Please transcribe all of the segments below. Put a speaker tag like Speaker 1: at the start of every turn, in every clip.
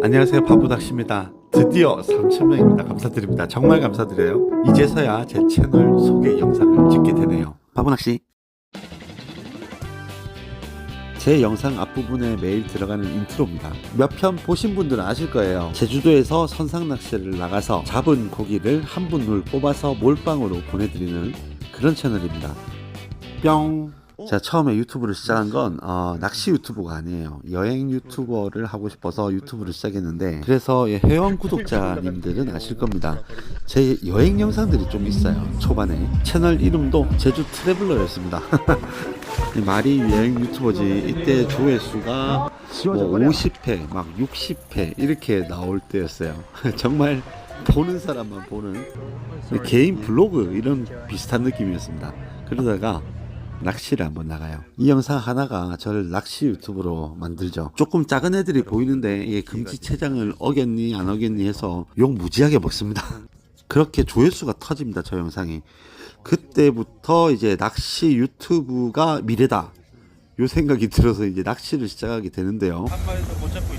Speaker 1: 안녕하세요 바보낚시입니다 드디어 3,000명입니다 감사드립니다 정말 감사드려요 이제서야 제 채널 소개 영상을 찍게 되네요 바보낚시 제 영상 앞부분에 매일 들어가는 인트로입니다. 몇 편 보신 분들은 아실 거예요. 제주도에서 선상 낚시를 나가서 잡은 고기를 한 분을 뽑아서 몰빵으로 보내드리는 그런 채널입니다. 뿅. 제가 처음에 유튜브를 시작한 건 어, 낚시 유튜버가 아니에요. 여행 유튜버를 하고 싶어서 유튜브를 시작했는데 그래서 예, 회원 구독자님들은 아실 겁니다. 제 여행 영상들이 좀 있어요. 초반에 채널 이름도 제주 트래블러였습니다. 이 말이 여행 유튜버지 이때 조회수가 뭐 50회, 막 60회 이렇게 나올 때였어요. 정말 보는 사람만 보는 개인 블로그 이런 비슷한 느낌이었습니다. 그러다가 낚시를 한번 나가요. 이 영상 하나가 저를 낚시 유튜브로 만들죠. 조금 작은 애들이 보이는데 이게 금지체장을 어겼니 안 어겼니 해서 욕 무지하게 먹습니다. 그렇게 조회수가 터집니다. 저 영상이. 그때부터 이제 낚시 유튜브가 미래다. 요 생각이 들어서 이제 낚시를 시작하게 되는데요.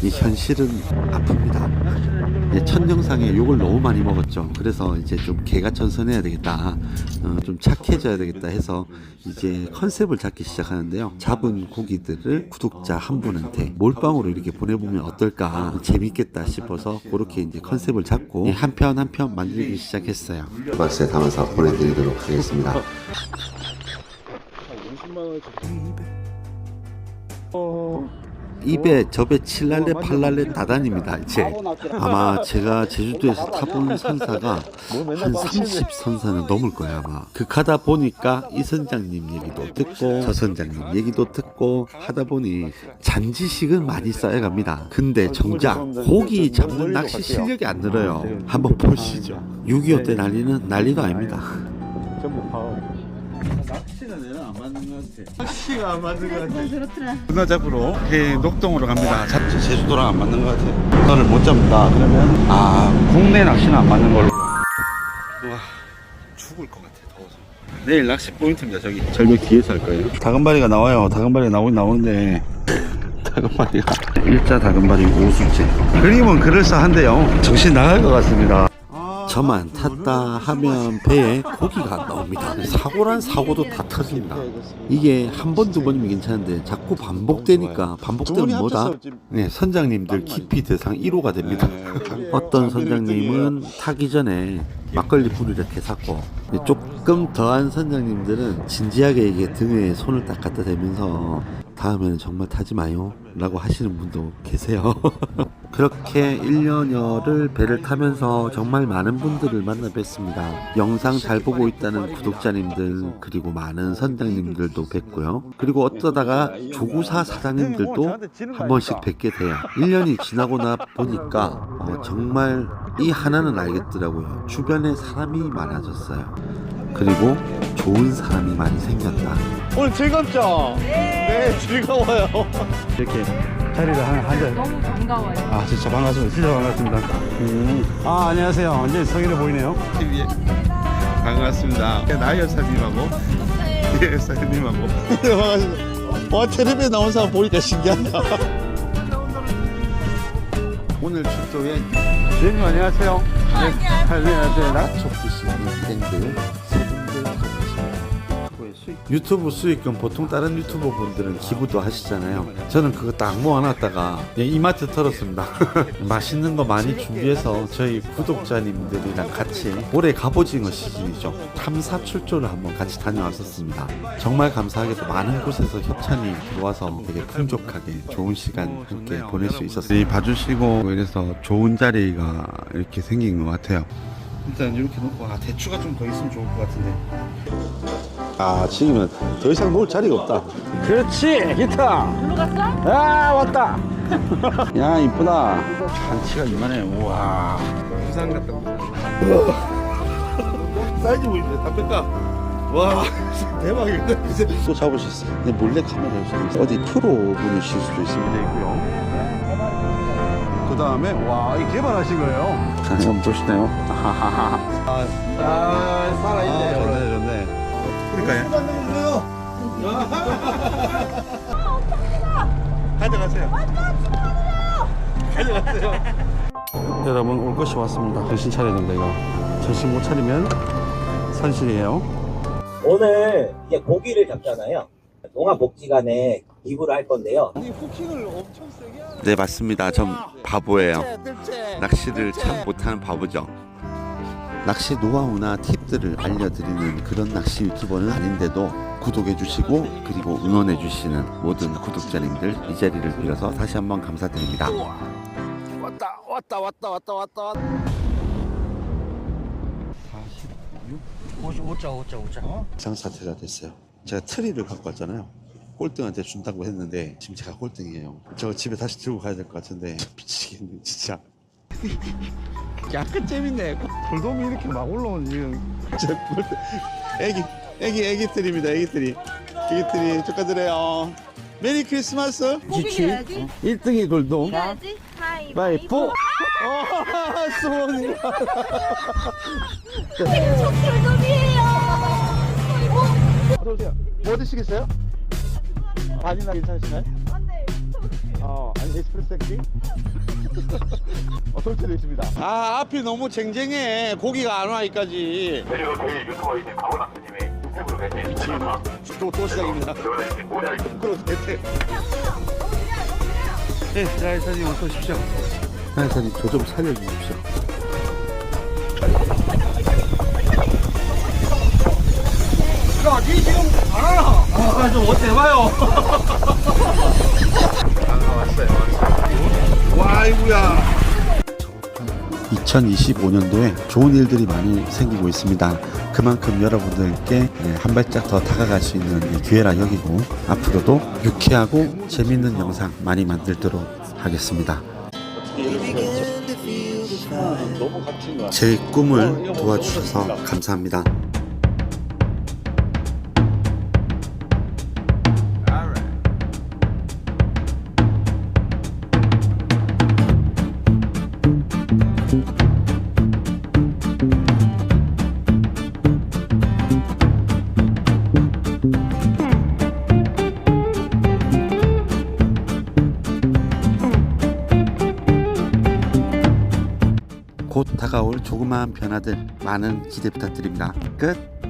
Speaker 1: 이 현실은 아픕니다. 예, 첫 영상에 욕을 너무 많이 먹었죠. 그래서 이제 좀 개가 전선해야 되겠다. 어, 좀 착해져야 되겠다 해서 이제 컨셉을 잡기 시작하는데요. 잡은 고기들을 구독자 한 분한테 몰빵으로 이렇게 보내보면 어떨까 재밌겠다 싶어서 그렇게 이제 컨셉을 잡고 한 편 한 편 만들기 시작했어요. 박스에 담아서 보내드리도록 하겠습니다. 입에 접에 칠랄레 팔랄레 다단입니다 이제. 아마 제가 제주도에서 타본 선사가 한 30 선사는 넘을 거예요 아마. 극하다 보니까 이 선장님 얘기도 듣고 저 선장님 얘기도 듣고 하다 보니 잔지식은 많이 쌓여갑니다. 근데 정작 고기 잡는 낚시 실력이 안 늘어요. 한번 보시죠. 6.25 때 난리는 난리도 아닙니다 낚시가 안 맞는 것 같아.
Speaker 2: 그렇더라.
Speaker 1: 문어 잡으러 해 녹동으로 갑니다. 잡지 제주도랑 안 맞는 것 같아. 문어를 못 잡는다. 그러면 아 국내 낚시는 안 맞는 걸로. 와 죽을 것 같아 더워서. 내일 낚시 포인트입니다. 저기 절벽 뒤에서 할 거예요. 다금바리가 나와요. 다금바리 나오긴 나오는데. 다금바리가 일자 다금바리 오수제. 그림은 그럴싸한데요. 정신 나갈 것 같습니다. 저만 탔다 하면 배에 고기가 안 나옵니다. 사고란 사고도 다 터집니다. 이게 한 번, 두 번이면 괜찮은데 자꾸 반복되니까 반복되면 뭐다? 네, 선장님들 깊이 대상 1호가 됩니다. 어떤 선장님은 타기 전에 막걸리 불을 이렇게 샀고 조금 더한 선장님들은 진지하게 이게 등에 손을 딱 갖다 대면서 다음에는 정말 타지 마요 라고 하시는 분도 계세요. 그렇게 1년여를 배를 타면서 정말 많은 분들을 만나 뵀습니다. 영상 잘 보고 있다는 구독자님들 그리고 많은 선장님들도 뵀고요. 그리고 어쩌다가 조구사 사장님들도 한 번씩 뵙게 돼요. 1년이 지나고 나 보니까 어, 정말 이 하나는 알겠더라고요. 주변에 사람이 많아졌어요. 그리고 좋은 사람이 많이 생겼다.
Speaker 3: 오늘 즐겁죠? 네, 즐거워요. 이렇게 자리를 한, 한 잔.
Speaker 2: 너무 반가워요.
Speaker 3: 아, 진짜 반갑습니다. 진짜 반갑습니다. 아, 안녕하세요. 완전히 성인해 보이네요.
Speaker 4: TV에 반갑습니다. 나이 여사님하고 예 여사님하고
Speaker 3: 반갑습니다. 와, 텔레비에 나온 사람 보니까 신기하다.
Speaker 1: 오늘 출조에
Speaker 3: 주인님, 안녕하세요. 네, 안녕하세요. 나?
Speaker 1: 촉구씨 밴드 유튜브 수익금 보통 다른 유튜버 분들은 기부도 하시잖아요. 저는 그거 딱 모아놨다가 예, 이마트 털었습니다. 맛있는 거 많이 준비해서 저희 구독자님들이랑 같이 올해 갑오징어 시즌이죠. 탐사 출조를 한번 같이 다녀왔었습니다. 정말 감사하게도 많은 곳에서 협찬이 들어와서 되게 풍족하게 좋은 시간 함께 보낼 수 있었어요. 봐주시고 이래서 좋은 자리가 이렇게 생긴 것 같아요. 일단 이렇게 놓고 아 대추가 좀 더 있으면 좋을 것 같은데 아 지금은 더 이상 놓을 자리가 없다.
Speaker 3: 그렇지, 기타.
Speaker 2: 놀러 갔어?
Speaker 3: 아, 왔다.
Speaker 1: 야 이쁘다. 한치가 이만해. 우와.
Speaker 4: 부산 갔다 오자.
Speaker 1: 사이즈 보이네 다 뺄까? 와 대박이다 이제 또 잡을 수 있어. 근데 몰래 카메라 수도 있어. 어디 프로 분이실 수도 있습니다 있고요.
Speaker 3: 그 다음에, 와, 이 개발하신 거예요?
Speaker 1: 자 한번 보시나요. 아하하하
Speaker 3: 아,
Speaker 1: 아
Speaker 3: 살아있네요.
Speaker 1: 좋네 좋네 그러니까요
Speaker 4: 가져가세요.
Speaker 3: 여러분 올 것이 왔습니다. 정신 차려야 된다 이거. 정신 못 차리면 산실이에요.
Speaker 2: 오늘 이제 고기를 잡잖아요. 농업 복지관에 기부를 할 건데요.
Speaker 1: 네 맞습니다. 전 바보예요. 낚시를 참 못하는 바보죠. 낚시 노하우나 팁들을 알려드리는 그런 낚시 유튜버는 아닌데도 구독해 주시고 그리고 응원해 주시는 모든 구독자님들 이 자리를 빌어서 다시 한번 감사드립니다.
Speaker 3: 왔다 왔다 왔다 왔다 왔다.
Speaker 2: 오자 오자 오자.
Speaker 1: 비상사태가 됐어요. 제가 트리를 갖고 왔잖아요. 꼴등한테 준다고 했는데 지금 제가 꼴등이에요. 저거 집에 다시 들고 가야 될 것 같은데 미치겠네 진짜.
Speaker 3: 약간 재밌네. 돌돔이 이렇게 막 올라오는 지금.
Speaker 1: 제 꼴등. 애기 애기 애기 트리입니다. 애기 트리. 애기 트리 축하드려요. 메리 크리스마스.
Speaker 5: 해야지.
Speaker 3: 1등이 돌돔.
Speaker 5: 해야지. 하이.
Speaker 3: 바이 포. 어, 수원이.
Speaker 5: 돌돔이에요.
Speaker 3: 어서 오세요. 뭐 드시겠어요? 바닐라 괜찮으시나요? 어? 어, 설치되어 있습니다. 아, 앞이 너무 쟁쟁해. 고기가 안 와, 여기까지.
Speaker 6: 그리고 저희 유튜버이신 강원학수님이 유튜브로 계신
Speaker 3: 또, 또 시작입니다. 그럼 대체. 네, 자, 사장님 어서 오십시오.
Speaker 1: 하여튼 저좀 살려주십시오.
Speaker 3: 야, 니 지금 안 하나? 아, 좀 어때 봐요. 와, 아이고야.
Speaker 1: 2025년도에 좋은 일들이 많이 생기고 있습니다. 그만큼 여러분들께 네, 한 발짝 더 다가갈 수 있는 이 기회라 여기고 앞으로도 유쾌하고 재밌는 영상 많이 만들도록 하겠습니다. 제 꿈을 도와주셔서 감사합니다. 곧 다가올 조그마한 변화들 많은 기대 부탁드립니다. 끝.